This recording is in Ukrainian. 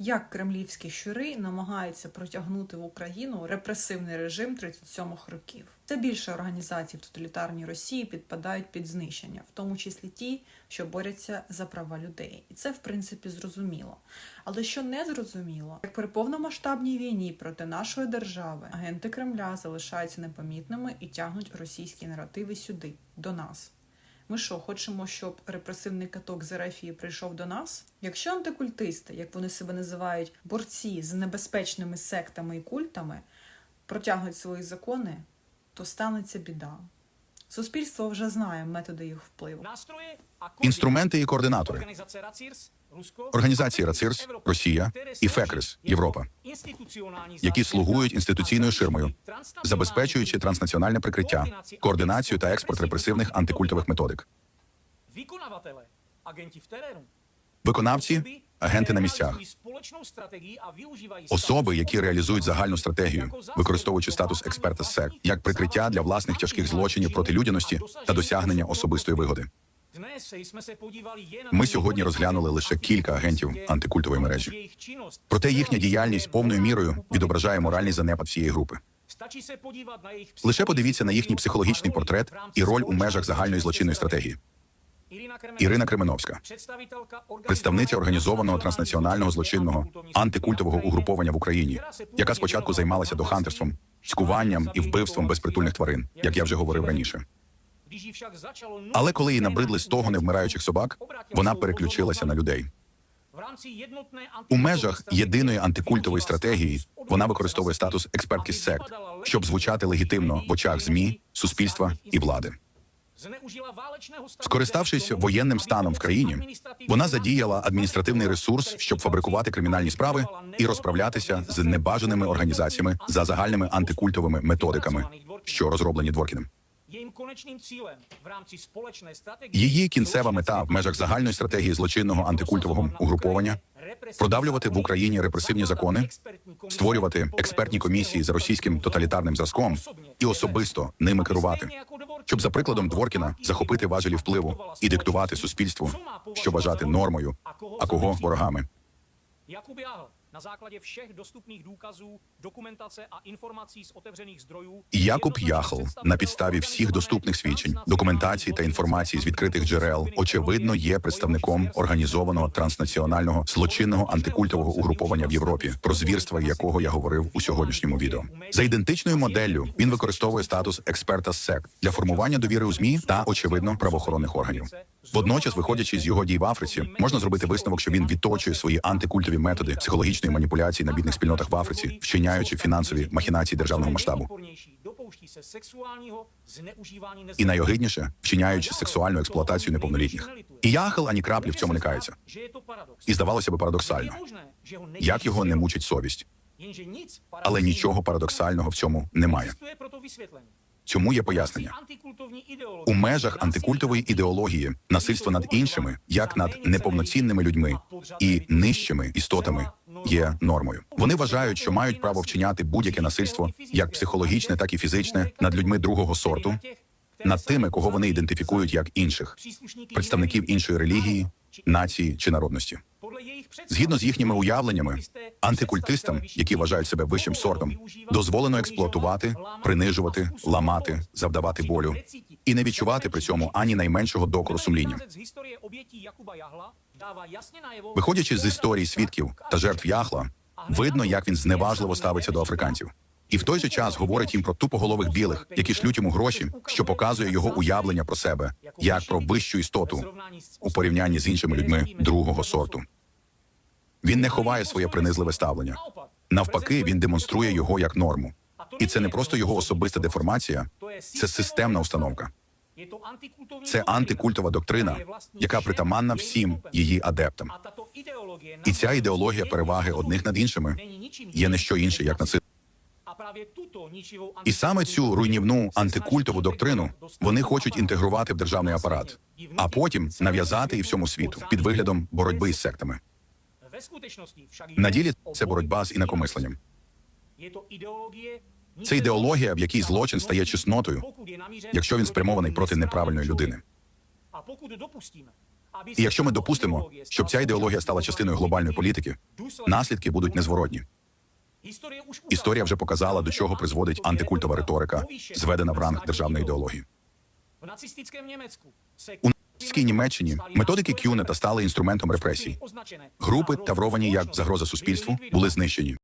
Як кремлівські щури намагаються протягнути в Україну репресивний режим 37-х років? Це більше організацій в тоталітарній Росії підпадають під знищення, в тому числі ті, що борються за права людей, і це в принципі зрозуміло. Але що не зрозуміло, як при повномасштабній війні проти нашої держави агенти Кремля залишаються непомітними і тягнуть російські наративи сюди, до нас. Ми що, хочемо, щоб репресивний каток з Ерефії прийшов до нас? Якщо антикультисти, як вони себе називають, борці з небезпечними сектами і культами, протягнуть свої закони, то станеться біда. Суспільство вже знає методи їх впливу. Інструменти і координатори. Організації РАЦИРС, Росія і ФЕКРИС Європа, які слугують інституційною ширмою, забезпечуючи транснаціональне прикриття, координацію та експорт репресивних антикультових методик. виконавці, агенти на місцях, особи, які реалізують загальну стратегію, використовуючи статус експерта СЕК як прикриття для власних тяжких злочинів проти людяності та досягнення особистої вигоди. Ми сьогодні розглянули лише кілька агентів антикультової мережі. Проте їхня діяльність повною мірою відображає моральний занепад всієї групи. Лише подивіться на їхній психологічний портрет і роль у межах загальної злочинної стратегії. Ірина Кременовська, представниця організованого транснаціонального злочинного антикультового угруповання в Україні, яка спочатку займалася дохантерством, цькуванням і вбивством безпритульних тварин, як я вже говорив раніше. Але коли їй набридли стогони вмираючих собак, вона переключилася на людей. У межах єдиної антикультової стратегії вона використовує статус експертки сект, щоб звучати легітимно в очах змі, суспільства і влади. Скориставшись воєнним станом в країні, вона задіяла адміністративний ресурс, щоб фабрикувати кримінальні справи і розправлятися з небажаними організаціями за загальними антикультовими методиками, що розроблені Дворкіним. Її кінцева мета в межах загальної стратегії злочинного антикультового угруповання продавлювати в Україні репресивні закони, створювати експертні комісії за російським тоталітарним зразком і особисто ними керувати, щоб за прикладом Дворкіна захопити важелі впливу і диктувати суспільству, що вважати нормою, а кого ворогами. Jakub Jahl na základě všech dostupných důkazů, dokumentace a informací z otevřených zdrojů Якуб Яхл на підставі всіх доступних свідчень, документації та інформації з відкритих джерел, очевидно, є представником організованого транснаціонального злочинного антикультового угруповання в Європі, про звірства якого я говорив у сьогоднішньому відео. За ідентичною моделлю він використовує статус експерта СЕК для формування довіри у змі та очевидно правоохоронних органів. Водночас, виходячи з його дій в Африці, можна зробити висновок, що він відточує свої антикультові методи психологічної маніпуляції на бідних спільнотах в Африці, вчиняючи фінансові махінації державного масштабу. І найогидніше вчиняючи сексуальну експлуатацію неповнолітніх. І Яхел ані краплі в цьому не кається. І здавалося би парадоксально, як його не мучить совість, але нічого парадоксального в цьому немає. Цьому є пояснення. У межах антикультової ідеології насильство над іншими, як над неповноцінними людьми і нижчими істотами, є нормою. Вони вважають, що мають право вчиняти будь-яке насильство, як психологічне, так і фізичне, над людьми другого сорту, над тими, кого вони ідентифікують як інших, представників іншої релігії, нації чи народності. Згідно з їхніми уявленнями, антикультистам, які вважають себе вищим сортом, дозволено експлуатувати, принижувати, ламати, завдавати болю і не відчувати при цьому ані найменшого докору сумління. Виходячи з історії свідків та жертв Яхла, видно, як він зневажливо ставиться до африканців. І в той же час говорить їм про тупоголових білих, які шлють йому гроші, що показує його уявлення про себе як про вищу істоту у порівнянні з іншими людьми другого сорту. Він не ховає своє принизливе ставлення. Навпаки, він демонструє його як норму. І це не просто його особиста деформація, це системна установка. Це антикультова доктрина, яка притаманна всім її адептам. І ця ідеологія переваги одних над іншими є не що інше, як нацизм. І саме цю руйнівну антикультову доктрину вони хочуть інтегрувати в державний апарат, а потім нав'язати і всьому світу під виглядом боротьби із сектами. На ділі це боротьба з інакомисленням. Це ідеологія, в якій злочин стає чеснотою, якщо він спрямований проти неправильної людини. І якщо ми допустимо, щоб ця ідеологія стала частиною глобальної політики, наслідки будуть незворотні. Історія вже показала, до чого призводить антикультова риторика, зведена в ранг державної ідеології. У нацистській Німеччині методики Кюнета стали інструментом репресій. Групи, тавровані як загроза суспільству, були знищені.